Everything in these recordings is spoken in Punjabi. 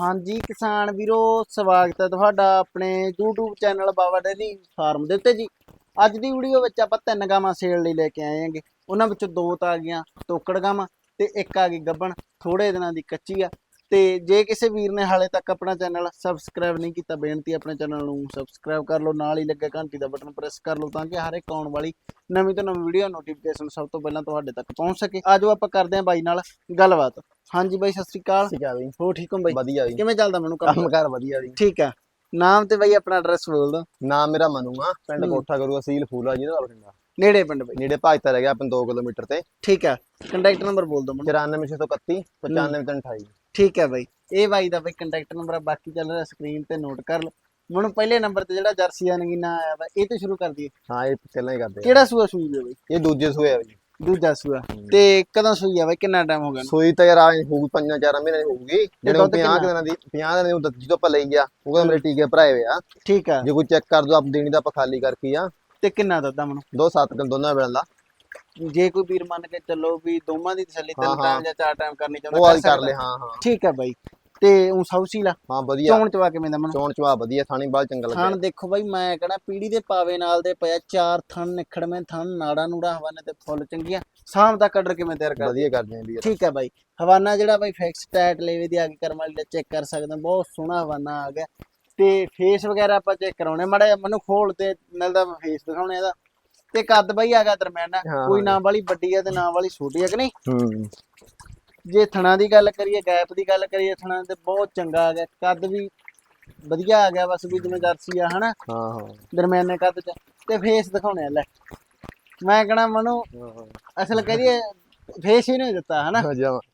ਹਾਂਜੀ, ਕਿਸਾਨ ਵੀਰੋ, ਸਵਾਗਤ ਹੈ ਤੁਹਾਡਾ ਆਪਣੇ YouTube channel Baba dairy farm ਦੇ ਉੱਤੇ ਜੀ। ਅੱਜ ਦੀ ਵੀਡੀਓ ਵਿੱਚ ਆਪਾਂ ਤਿੰਨ ਗਾਵਾਂ ਸੇਲ ਲਈ ਲੈ ਕੇ ਆਏ ਹਾਂਗੇ। ਉਹਨਾਂ ਵਿੱਚੋਂ ਦੋ ਤਾਂ ਆ ਗਈਆਂ ਤੋਕੜ ਗਾਵਾਂ ਤੇ ਇੱਕ ਆ ਗਈ ਗੱਬਣ। ਥੋੜੇ ਦਿਨਾਂ ਦੀ ਕੱਚੀ ਆ। ਤੇ ਜੇ ਕਿਸੇ ਵੀਰ ਨੇ ਹਾਲੇ ਤੱਕ ਆਪਣਾ ਚੈਨਲ ਸਬਸਕ੍ਰਾਈਬ ਨਹੀਂ ਕੀਤਾ ਬੇਨਤੀ ਆਪਣੇ ਚੈਨਲ ਨੂੰ ਸਬਸਕ੍ਰਾਈਬ ਕਰ ਲਓ ਨਾਲ ਹੀ ਲੱਗੇ ਘੰਟੀ ਦਾ ਬਟਨ ਪ੍ਰੈਸ ਕਰ ਲਓ ਤਾਂ ਕਿ ਹਰ ਇੱਕ ਆਉਣ ਵਾਲੀ ਨਵੀਂ ਤੋਂ ਨਵੀਂ ਵੀਡੀਓ ਨੋਟੀਫਿਕੇਸ਼ਨ ਸਭ ਤੋਂ ਪਹਿਲਾਂ ਤੁਹਾਡੇ ਤੱਕ ਪਹੁੰਚ ਸਕੇ। ਆਜੋ ਆਪਾਂ ਕਰਦੇ ਹਾਂ ਬਾਈ ਨਾਲ ਗੱਲਬਾਤ। ਹਾਂਜੀ ਬਾਈ ਸਤਿ ਸ੍ਰੀ ਅਕਾਲ। ਆ ਬਈ ਹੋ ਠੀਕ ਹੋ ਬਾਈ? ਵਧੀਆ ਜੀ। ਕਿਵੇਂ ਚੱਲਦਾ ਮੈਨੂੰ ਕੰਮ? ਕੰਮ ਕਾਰ ਵਧੀਆ ਜੀ। ਠੀਕ ਆ ਨਾਮ ਤੇ ਬਾਈ ਆਪਣਾ ਐਡਰੈਸ ਬੋਲ ਦੋ ਨਾਮ ਮੇਰਾ ਮਨੂ ਆ। ਪਿੰਡ। ਕੋਠਾ ਗੁਰੂ ਅਸੀਲ ਫੂਲਾ ਜੀ ਦਾ ਬਠਿੰਡਾ ਨੇੜੇ ਪਿੰਡ ਬਾਈ। ਨੇੜੇ ਭਾਜਤਾ ਰਹਿ ਗਿਆ ਆਪਾਂ 2 ਕਿਲੋਮੀਟਰ ਤੇ। ਠੀਕ ਆ ਕੰਟੈਕਟ ਨੰਬਰ ਬੋਲ ਦੋ ਮੈਨੂੰ। 94631 95328 ਠੀਕ ਹੈ ਬਾਈ। ਇਹ ਬਾਈ ਦਾ ਬਾਈ ਕੰਟੈਕਟ ਨੰਬਰ ਆ ਬਾਕੀ ਚੱਲ ਰਿਹਾ ਸਕਰੀਨ ਤੇ ਨੋਟ ਕਰ ਲਓ। ਮੈਨੂੰ ਪਹਿਲੇ ਨੰਬਰ ਤੇ ਜਿਹੜਾ ਜਰਸੀ ਦਾ ਨਗੀਨਾ ਆਇਆ ਵਾ ਇਹ ਤੋਂ ਸ਼ੁਰੂ ਕਰ ਦਈਏ। ਹਾਂ ਇਹ ਪਹਿਲਾਂ ਹੀ ਕਰਦੇ ਆ ਕਿਹੜਾ ਸੂਆ ਸੂਈ ਹੈ ਬਾਈ? ਇਹ ਦੂਜੇ ਸੂਏ ਆ ਬਈ। ਦੂਜਾ ਸੂਆ। ਤੇ ਕਦੋਂ ਸੂਈ ਆ ਬਾਈ? ਕਿੰਨਾ ਟਾਈਮ ਹੋ ਗਿਆ? ਸੂਈ ਤਾਂ ਯਾਰ ਆ ਹੋਊਗੀ ਪੰਜਾਂ ਚਾਰਾਂ ਮਹੀਨੇ ਦੀ ਹੋਊਗੀ। ਜਿਹੜੇ ਦੁੱਧ 50 ਕਿੰਨਾ? ਦਿਨਾਂ ਦੀ 50 ਦਿਨਾਂ ਦੀ ਦੁੱਧ ਜਦੋਂ ਆਪਾਂ ਲਈ ਆ। ਉਹ ਕਹਿੰਦਾ ਮੇਰੇ ਟੀਕੇ ਭਰਾਏ ਹੋਏ ਆ। ਠੀਕ ਆ। ਜੇ ਕੋਈ ਚੈੱਕ ਕਰ ਦੋ ਆਪ ਦੇਣੀ ਤਾਂ ਆਪਾਂ ਖਾਲੀ ਕਰਕੇ ਆ। ਤੇ ਕਿੰਨਾ ਦੱਦਾ ਮੈਨੂੰ? ਦੋ ਸੱਤ ਕਿਲੋ ਦੋਨਾਂ ਵੇਲੇ ਦਾ। ਜੇ ਕੋਈ ਵੀਰ ਮੰਨ ਕੇ ਚੱਲੋ ਵੀ ਦੋਵਾਂ ਦੀ ਤਸੱਲੀ ਤਿੰਨ ਹਾਂ, ਟਾਈਮ ਹਾਂ। ਜਾਂ ਚਾਰ ਟਾਈਮ ਕਰਨੀ ਚਾਹੁੰਦਾ ਉਹ ਆਈ ਕਰ। ਲੈ ਹਾਂ। ਹਾਂ ਠੀਕ ਆ ਬਾਈ। ਤੇ ਉਹ ਸੌਸੀ ਲਾ। ਹਾਂ ਵਧੀਆ। ਚੌਣ ਚਵਾ ਕਿਵੇਂ ਦਾ ਮੈਨੂੰ? ਚੋਣ ਚਵਾ ਵਧੀਆ ਥਾਣੀ ਬਾਲ ਚੰਗਾ ਲੱਗਿਆ। ਥਣ ਦੇਖੋ ਬਾਈ ਮੈਂ ਕਹਣਾ ਪੀੜੀ ਦੇ ਪਾਵੇ ਨਾਲ ਦੇ ਪਿਆ ਚਾਰ ਥਣ ਨਿਖੜਵੇਂ ਥਣ ਨਾੜਾ ਨੂੜਾ ਹਵਾਨੇ ਤੇ ਫੁੱਲ ਚੰਗੀਆਂ। ਸ਼ਾਮ ਦਾ ਕਡਰ ਕਿਵੇਂ ਤਿਆਰ ਕਰ ਵਧੀਆ ਕਰਦੇ ਆ ਵੀਰ। ਠੀਕ ਹੈ ਬਾਈ। ਹਵਾਨਾ ਜਿਹੜਾ ਬਾਈ ਫਿਕਸ ਟੈਟ ਲੈਵੇ ਦੀ ਆ ਕੇ ਕਰਮ ਵਾਲੀ ਦਾ ਚੈੱਕ ਕਰ ਸਕਦੇ ਹਾਂ। ਬਹੁਤ ਸੋਹਣਾ ਹਵਾਨਾ ਆ ਗਿਆ। ਤੇ ਫੇਸ ਵਗੈਰਾ ਆਪਾਂ ਚੈੱਕ ਕਰਾਉਣੇ ਮੜਾ ਮੈਨੂੰ ਖੋਲ ਤੇ ਮਿਲਦਾ ਫੇਸ ਦਿਖਾਉਣੇ ਇਹਦਾ। ਤੇ ਕੱਦ ਬਾਈ ਆ ਗਿਆ ਦਰਮਿਆਨਾ। ਹਾਂ, ਕੋਈ ਹਾਂ। ਨਾ ਵਾਲੀ ਵੱਡੀ ਆ ਤੇ ਨਾ ਵਾਲੀ ਛੋਟੀ ਆ ਕਿ ਨਹੀਂ? ਹੂੰ। ਜੇ ਥਣਾ ਦੀ ਗੱਲ ਕਰੀਏ ਗੈਪ ਦੀ ਗੱਲ ਕਰੀਏ ਥਣਾ ਤੇ ਬਹੁਤ ਚੰਗਾ ਆ ਗਿਆ। ਕੱਦ ਵੀ ਵਧੀਆ ਆ ਗਿਆ ਬਸ ਵੀ ਜਿਵੇਂ ਜਰਸੀ ਆ ਹਨਾ? ਹਾਂ ਹਾਂ। ਦਰਮਿਆਨੇ ਕੱਦ ਚ। ਤੇ ਫੇਸ ਦਿਖਾਉਣੇ ਆ ਲੈ। ਮੈਂ ਕਹਣਾ ਮਨੂੰ ਹਾਂ ਅਸਲ ਕਰੀਏ ਫੇਸ ਹੀ ਨਹੀਂ ਦਿੱਤਾ ਹਨਾ।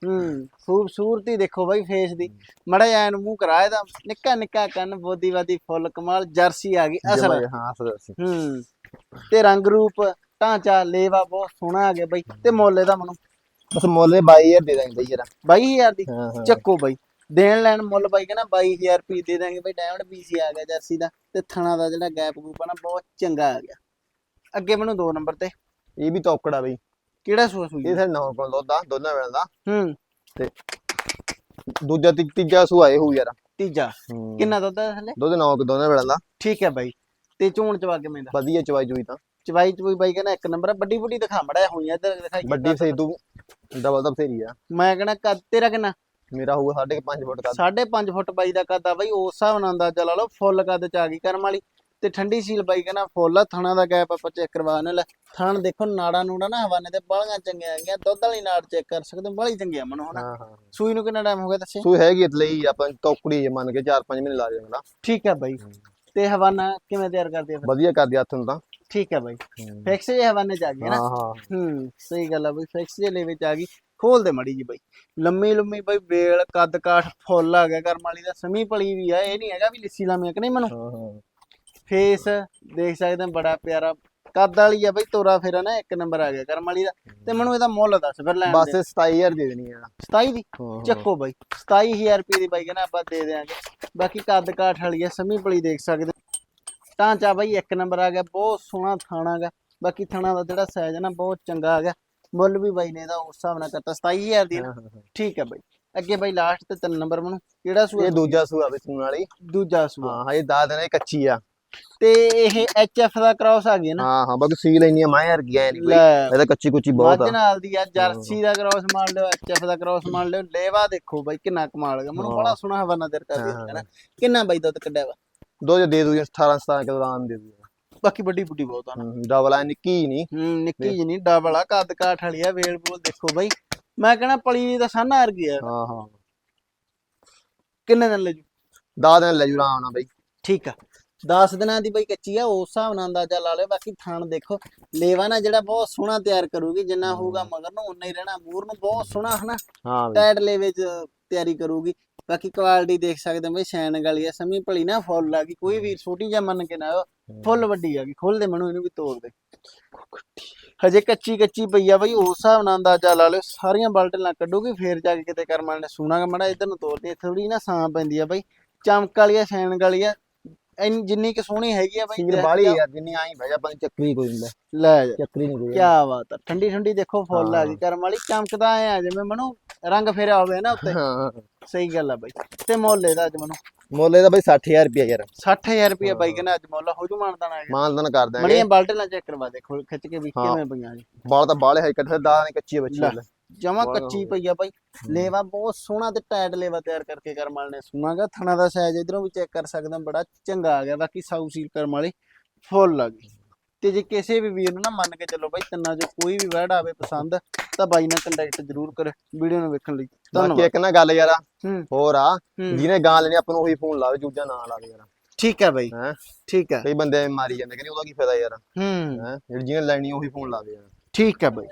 ਹੂੰ ਖੂਬਸੂਰਤੀ ਦੇਖੋ ਬਾਈ ਫੇਸ ਦੀ। ਮੜਾ ਜਿਹਾ ਇਹਨੂੰ ਮੂੰਹ ਕਰਾ ਇਹਦਾ। ਨਿੱਕਾ ਨਿੱਕਾ ਕੰਨ ਬੋਦੀ ਵਾਦੀ ਫੁੱਲ ਕਮਾਲ ਜਰਸੀ ਆ ਗਈ ਅਸਲ। ਹਾਂ ਅਸਲ ਅਸੀਂ ਹੂੰ। ਤੇ ਰੰਗ ਰੂਪ ਢਾਂਚਾ ਲੇਵਾ ਬਹੁਤ ਸੋਹਣਾ ਆ ਗਿਆ ਬਾਈ ਤੇ ਮੁੱਲ ਇਹਦਾ ਮਨੂੰ ਬਸ ਮੁੱਲ 22000 ਦੇ ਦਾਂਗੇ ਯਾਰ 22000 ਦੀ? ਹਾਂ ਹਾਂ। ਚੱਕੋ ਬਾਈ ਦੇਣ ਲੈਣ ਮੁੱਲ ਬਾਈ ਕਹਿੰਦਾ 22000 ਰੁਪਏ ਦੇ ਦਾਂਗੇ ਬਾਈ ਡਾਇਮੰਡ ਪੀਸੀ ਆ ਗਿਆ ਜਰਸੀ ਦਾ ਤੇ ਥਣਾ ਦਾ ਜਿਹੜਾ ਗੈਪ ਗੂਪ ਆ ਨਾ ਬਹੁਤ ਚੰਗਾ ਆ ਗਿਆ। ਅੱਗੇ ਮੈਨੂੰ ਦੋ ਨੰਬਰ ਤੇ। ਇਹ ਵੀ ਤੋਕੜਾ ਬਈ। ਕਿਹੜਾ ਸੂਆ ਸੂਈ? ਇਹ ਸਾਡੇ ਨੌ ਕੋਲ ਦੁੱਧ ਆ ਦੋਨਾਂ ਵੇਲੇ ਦਾ। ਹੂੰ। ਦੂਜਾ ਤੀ- ਤੀਜਾ ਸੂ ਆਏ ਹੋ ਯਾਰ। ਤੀਜਾ। ਕਿੰਨਾ ਦੁੱਧ ਹੈ ਹਲੇ ਦੁੱਧ ਨੌ ਕੁ ਦੋਨਾਂ ਵੇਲੇ ਦਾ। ਠੀਕ ਹੈ ਬਾਈ। ਤੇ ਚੋਣ ਚਵਾ ਕਿਵੇਂ ਦਾ ਵਧੀਆ ਚਵਾਈ ਚੁਈ ਤਾਂ। ਚਵਾਈ ਚਵਾਈ ਬਾਈ ਕਹਿੰਦਾ ਇੱਕ ਨੰਬਰ ਆ ਵੱਡੀ ਵੱਡੀ ਦਿਖਾ ਮੜਾ ਹੋਈਆਂ ਇੱਧਰ ਦਿਖਾਈ ਵੱਡੀ ਸਹੀ ਤੂੰ ਡਬਲ ਤਾਂ ਬਥੇਰੀ ਆ। ਮੈਂ ਕਹਿੰਦਾ ਕੱਦ ਤੇਰਾ ਕਿੰਨਾ? ਮੇਰਾ ਹੋਊਗਾ 5.5 ਫੁੱਟ ਦਾ 5.5 ਫੁੱਟ ਬਾਈ ਦਾ ਕੱਦ ਆ ਬਾਈ ਉਸ ਹਿਸਾਬ ਨਾਲ ਅੰਦਾਜ਼ਾ ਲਾ ਲਓ ਫੁੱਲ ਕੱਦ ਚ ਆ ਗਈ ਕਰਮ ਵਾਲੀ। ਤੇ ਠੰਡੀ ਸੀਲ ਬਾਈ ਕਹਿੰਦਾ ਫੁੱਲ ਆ ਥਣਾ ਦਾ ਗੈਪ ਆਪਾਂ ਚੈੱਕ ਕਰਵਾਉਣ ਲੈ ਥਣ ਦੇਖੋ ਨਾੜਾ ਨੂੜਾ ਨਾ ਹਵਾਨੇ ਤੇ ਬਾਲੀਆਂ ਚੰਗੀਆਂ ਆ ਗਈਆਂ ਦੁੱਧ ਵਾਲੀ ਨਾੜ ਚੈੱਕ ਕਰ ਸਕਦੇ ਹੋ ਬਾਲੀ ਚੰਗੀਆਂ ਮਨੋ ਹਨਾ ਹਾਂ ਹਾਂ। ਸੂਈ ਨੂੰ ਕਿੰਨਾ ਟਾਈਮ ਹੋ ਗਿਆ ਦੱਸੇ? ਸੂ ਹੈਗੀ ਲਈ ਆਪਾਂ ਤੋਕੜੀ ਮੰਨ ਕੇ 4-5 ਮਹੀਨੇ ਲਾ ਜਾਵਾਂਗਾ ਠੀਕ ਹੈ ਬਾਈ। ਤੇ ਹਵਾਨਾ ਕਿਵੇਂ ਤਿਆਰ ਕਰਦੇ ਆ ਫਿਰ? ਵਧੀਆ ਕਰਦੀ ਹੱਥ ਨੂੰ ਤਾਂ। ਠੀਕ ਹੈ ਬਾਈ। ਫਿਕਸ ਜੇ ਹਵਾਨੇ ਚ ਆ ਗਈ ਹੈ ਹਾਂ ਨਾ? ਹਾਂ ਹੂੰ। ਸਹੀ ਗੱਲ ਆ ਬਈ ਫਿਕਸ ਜੇ ਲੈ ਵਿੱਚ ਆ ਗਈ। ਖੋਲ ਦੇ ਮੜੀ ਜੀ ਬਈ। ਲੰਮੀ ਲੰਮੀ ਬਈ ਬੇਲ ਕੱਦ ਕਾਠ ਫੁੱਲ ਆ ਗਿਆ ਕਰਮ ਵਾਲੀ ਦਾ ਸਮੀ ਪਲੀ ਵੀ ਆ ਇਹ ਨਹੀਂ ਹੈਗਾ ਵੀ ਲਿੱਸੀ ਲਾਮੀ ਕਿ ਨਹੀਂ ਮਨੂੰ? ਹਾਂ ਹਾਂ। ਫੇਸ ਦੇਖ ਸਕਦੇ ਹਾਂ ਬੜਾ ਪਿਆਰਾ ਕੱਦ ਵਾਲੀ ਆ ਬਈ ਤੋਰਾ ਫੇਰਾ ਨਾ ਇੱਕ ਨੰਬਰ ਆ ਗਿਆ ਕਰਮ ਵਾਲੀ ਦਾ। ਤੇ ਮੈਨੂੰ ਇਹਦਾ ਮੁੱਲ ਦੱਸ ਫਿਰ ਲੈਣ ਬਸ ਦੇ। 27000 ਦੇ ਦੇਣੀ ਆ। 27 ਦੀ। ਚੱਕੋ ਬਾਈ 27000 ਰੁਪਏ ਦੀ ਬਾਈ ਕਹਿੰਦਾ ਆਪਾਂ ਦੇ ਦੇਾਂਗੇ ਬਾਕੀ ਕੱਦ ਕਾਠ ਵਾਲੀ ਆ ਸਮੀ ਪਲੀ ਦੇਖ ਸਕਦੇ। ਢਾਂਚਾ ਬਾਈ ਇੱਕ ਨੰਬਰ ਆ ਗਿਆ ਬਹੁਤ ਸੋਹਣਾ ਥਾਣਾ ਗਾ। ਬਾਕੀ ਥਾਣਾ ਦਾ ਜਿਹੜਾ ਸਾਈਜ਼ ਹੈ ਨਾ ਬਹੁਤ ਚੰਗਾ ਆ ਗਿਆ। ਮੁੱਲ ਵੀ ਬਾਈ ਨੇ ਇਹਦਾ ਉਸ ਹਿਸਾਬ ਨਾਲ ਕਰਤਾ 27000 ਦੀ ਨਾ। ਠੀਕ ਹੈ ਬਾਈ। ਅੱਗੇ ਬਾਈ ਲਾਸਟ ਤੇ ਤਿੰਨ ਨੰਬਰ ਮੈਨੂੰ ਕਿਹੜਾ ਸੂਆ ਇਹ ਦੂਜਾ ਸੂ ਆ ਬਈ ਸੂਣ ਵਾਲੀ। ਦੂਜਾ ਸੂਆ। ਹਾਂ ਇਹ ਦਾ ਦੇਣਾ ਇਹ ਕੱਚੀ ਆ। ਤੇ ਇਹ ਐਚਐਫ ਦਾ ਕ੍ਰਾਸ ਆ ਗਿਆ ਨਾ। ਹਾਂ ਹਾਂ ਬਾਕੀ ਸੀਲ ਇੰਨੀ ਆ ਮਾਂ ਯਾਰ ਗਿਆ ਨਹੀਂ ਕੋਈ ਇਹ ਤਾਂ ਕੱਚੀ ਕੁੱਚੀ ਬਹੁਤ ਆ। ਨਾਲ ਦੀ ਆ ਜਰਸੀ ਦਾ ਕ੍ਰਾਸ ਮਾਰ ਲਿਓ ਐਚਐਫ ਦਾ ਕ੍ਰਾਸ ਮਾਰ ਲਿਓ ਲੇਵਾ ਦੇਖੋ ਬਾਈ ਕਿੰਨਾ ਕਮਾਲ ਹੈਗਾ। ਮੈਨੂੰ। ਬੜਾ ਸੋਹਣਾ ਹਵਾਨਾ ਦਰ ਕਰਦੀ ਹਾਂ, ਹੈ ਨਾ। ਕਿੰਨਾ ਬਾਈ ਦੁੱਧ ਕੱਢਿਆ ਵਾ? ਦੋ ਜੇ ਦੇ ਦੂ 18 17 ਕਿਲੋ ਆਮ ਦੇ ਦੂ। ਬਾਕੀ ਵੱਡੀ ਬੁੱਢੀ ਬਹੁਤ ਆ ਨਾ। ਡਬਲ ਆ ਨਿੱਕੀ ਨਹੀਂ। ਹੂੰ ਨਿੱਕੀ ਜਿਹੀ ਨਹੀਂ ਡਬਲ ਆ ਕੱਦ ਕਾਠ ਵਾਲੀ ਆ ਵੇਲ ਬੋਲ ਦੇਖੋ ਬਾਈ। ਮੈਂ ਕਹਣਾ ਪਲੀ ਦਾ ਸਾਨਾ ਵਰਗੀ ਆ। ਹਾਂ ਹਾਂ। ਕਿੰਨੇ ਦਿਨ ਲੈ ਜੂ? ਦਾ ਦਿਨ ਲੈ ਜੂ ਆਰਾਮ ਨਾਲ ਬਈ। ਠੀਕ ਆ। 10 ਦਿਨਾਂ ਦੀ ਬਈ ਕੱਚੀ ਆ ਉਸ ਹਿਸਾਬ ਨਾਲ ਅੰਦਾਜ਼ਾ ਲਾ ਲਿਓ ਬਾਕੀ ਥਾਣ ਦੇਖੋ। ਲੇਵਾ ਨਾ ਜਿਹੜਾ ਬਹੁਤ ਸੋਹਣਾ ਤਿਆਰ ਕਰੂਗੀ ਜਿੰਨਾ ਹੋਊਗਾ ਮਗਰ ਨੂੰ ਉਨਾ ਹੀ ਰਹਿਣਾ। ਮੂਰ ਨੂੰ ਬਹੁਤ ਸੋਹਣਾ ਹਨਾ? ਹਾਂ ਬਈ। ਲੇਵੇ ਚ ਤਿਆਰੀ ਕਰੂਗੀ। ਬਾਕੀ ਕੁਆਲਿਟੀ ਦੇਖ ਸਕਦੇ ਹੋ ਬਈ ਸ਼ੈਨ ਗਲੀ ਆ ਸਮੀ ਭਲੀ ਨਾ ਫੁੱਲ ਆ ਗਈ। ਕੋਈ ਵੀ ਛੋਟੀ ਜਿਹਾ ਮੰਨ ਕੇ ਨਾ ਆਇਓ ਫੁੱਲ ਵੱਡੀ ਆ ਗਈ। ਖੋਲ ਦੇ ਮਨੂੰ ਇਹਨੂੰ ਵੀ ਤੋੜ ਦੇ। ਹਜੇ ਕੱਚੀ ਕੱਚੀ ਪਈ ਆ ਬਈ ਉਸ ਹਿਸਾਬ ਨਾਲ ਅੰਦਾਜ਼ਾ ਲਾ ਲਿਓ ਸਾਰੀਆਂ ਬਲਟਲਾਂ ਕੱਢੂਗੀ ਫੇਰ ਜਾ ਕੇ ਕਿਤੇ ਕਰਮਾਂ ਨੇ ਸੁਣਾਗਾ ਮੜਾ ਇਧਰ ਨੂੰ ਤੋੜਦੀ ਥੋੜੀ ਨਾ ਸਾਂ ਪੈਂਦੀ ਆ ਬਈ। ਚਮਕ ਵਾਲੀ ਆ ਸ਼ੈਨ ਗਲੀ ਆ। ਇੰਨੀ- ਜਿੰਨੀ ਕਿ ਸੋਹਣੀ ਹੈਗੀ ਆ ਬਾਈ ਦੇਖ ਬਾਲੀ ਯਾਰ ਜਿੰਨੀ ਆਈ ਬਹਿ ਜਾ ਪਾਣੀ ਚੱਕਰੀ ਕੋਈ ਨਹੀਂ ਲੈ ਜਾ। ਚੱਕਰੀ ਨਹੀਂ ਕੋਈ ਕੀ ਬਾਤ ਆ ਠੰਡੀ ਠੰਡੀ ਦੇਖੋ ਫੁੱਲ ਆ ਗਈ ਕਰਮ ਵਾਲੀ ਚਮਕਦਾ ਆ ਜਿਵੇਂ ਮਨੂੰ ਰੰਗ ਫੇਰਿਆ ਹੋਵੇ ਨਾ ਉੱਤੇ। ਹਾਂ। ਸਹੀ ਗੱਲ ਆ ਬਾਈ ਤੇ ਮੁੱਲ ਇਹਦਾ ਅੱਜ ਮਨੂੰ। ਮੁੱਲ ਇਹਦਾ ਬਈ 60000 ਰੁਪਇਆ ਯਾਰ। 60000 ਰੁਪਏ ਬਾਈ ਕਹਿੰਦਾ ਅੱਜ ਮੁੱਲ ਹੋ ਜੂ ਮਾਨਦਾਨ ਆ ਗਿਆ ਮਾਨਦਨ ਕਰ ਦਾਂਗੇ ਮੜੀਆਂ ਬਾਲਟੀਆਂ ਚੈੱਕ ਕਰਵਾ ਦੇ ਖੋਲ ਖਿੱਚ ਕੇ ਵੀ। ਕਿਵੇਂ ਪਈਆਂ ਜੀ। ਬਾਲ ਤਾਂ ਬਾਲੇ ਹੈ ਕੱਠੇ ਦਾ ਨੇ ਕੱਚੀ ਬੱਚੀ ਜਮਾ ਕੱਚੀ ਪਈ ਆ ਬਾਈ। ਲੇਵਾ ਬਹੁਤ ਸੋਹਣਾ ਤੇ ਟਾਈਟ ਲੇਵਾ ਤਿਆਰ ਕਰਕੇ ਕਰਮ ਵਾਲੇ ਨੇ। ਸੁਣਾਗਾ ਥਣਾ ਦਾ ਸਾਈਜ਼ ਇਧਰੋਂ ਵੀ ਚੈੱਕ ਕਰ ਸਕਦੇ ਬੜਾ ਚੰਗਾ ਆ ਗਿਆ ਬਾਕੀ ਸਾਊ ਸੀਲ ਕਰਮ ਵਾਲੀ ਫੁੱਲ ਆ ਗਈ। ਤੇ ਜੇ ਕਿਸੇ ਵੀ ਵੀਰ ਨੂੰ ਨਾ ਮੰਨ ਕੇ ਚੱਲੋ ਬਾਈ ਤਿੰਨਾਂ ਚੋਂ ਕੋਈ ਵੀ ਵਰਡ ਆਵੇ ਪਸੰਦ ਤਾਂ ਬਾਈ ਨਾਲ ਕੰਟੈਕਟ ਜ਼ਰੂਰ ਕਰੇ ਵੀਡੀਓ ਨੂੰ ਵੇਖਣ ਲਈ। ਬਾਕੀ ਇੱਕ ਨਾ ਗੱਲ ਯਾਰ ਹੋਰ ਆ ਜਿਹਨੇ ਗਾਂ ਲੈਣੀ ਆਪਾਂ ਨੂੰ ਉਹੀ ਫੋਨ ਲਾਵੇ ਦੂਜਾ ਨਾ ਲਾਵੇ ਯਾਰ। ਠੀਕ ਹੈ ਬਾਈ। ਹੈ? ਠੀਕ ਹੈ ਕਈ ਬੰਦੇ ਮਾਰੀ ਜਾਂਦੇ ਕਹਿੰਦੇ ਉਹਦਾ ਕੀ ਫਾਇਦਾ ਯਾਰ। ਹੂੰ। ਹੈ? ਜਿਹੜੀ ਜਿਹਨੇ ਲੈਣੀ ਉਹੀ ਫੋਨ ਲਾਵੇ ਯਾਰ। ਠੀਕ ਹੈ ਬਾਈ।